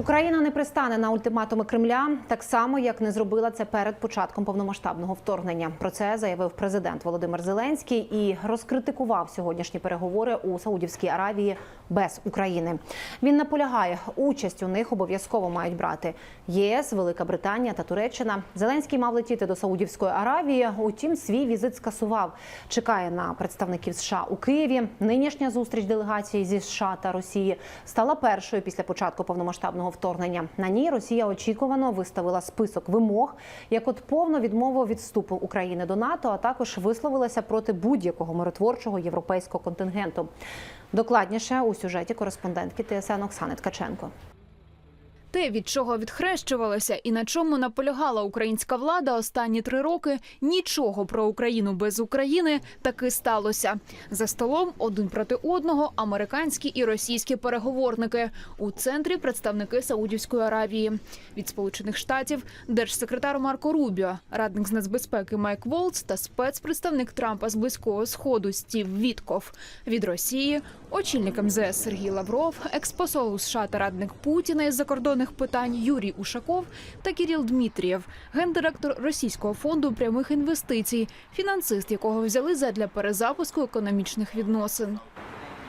Україна не пристане на ультиматуми Кремля, так само як не зробила це перед початком повномасштабного вторгнення. Про це заявив президент Володимир Зеленський і розкритикував сьогоднішні переговори у Саудівській Аравії без України. Він наполягає, участь у них обов'язково мають брати ЄС, Велика Британія та Туреччина. Зеленський мав летіти до Саудівської Аравії. Утім, свій візит скасував. Чекає на представників США у Києві. Нинішня зустріч делегації зі США та Росії стала першою після початку повномасштабного вторгнення. На ній Росія очікувано виставила список вимог, як от повну відмову від вступу України до НАТО, а також висловилася проти будь-якого миротворчого європейського контингенту. Докладніше у сюжеті кореспондентки ТСН Оксани Ткаченко. Те, від чого відхрещувалася і на чому наполягала українська влада останні три роки, нічого про Україну без України таки сталося. За столом один проти одного американські і російські переговорники. У центрі представники Саудівської Аравії. Від Сполучених Штатів держсекретар Марко Рубіо, радник з нацбезпеки Майк Волц та спецпредставник Трампа з близького сходу Стів Вітков. Від Росії очільник МЗС Сергій Лавров, експосол США та радник Путіна із закордонних питань Юрій Ушаков та Кіріл Дмитрієв, гендиректор Російського фонду прямих інвестицій, фінансист якого взяли задля перезапуску економічних відносин.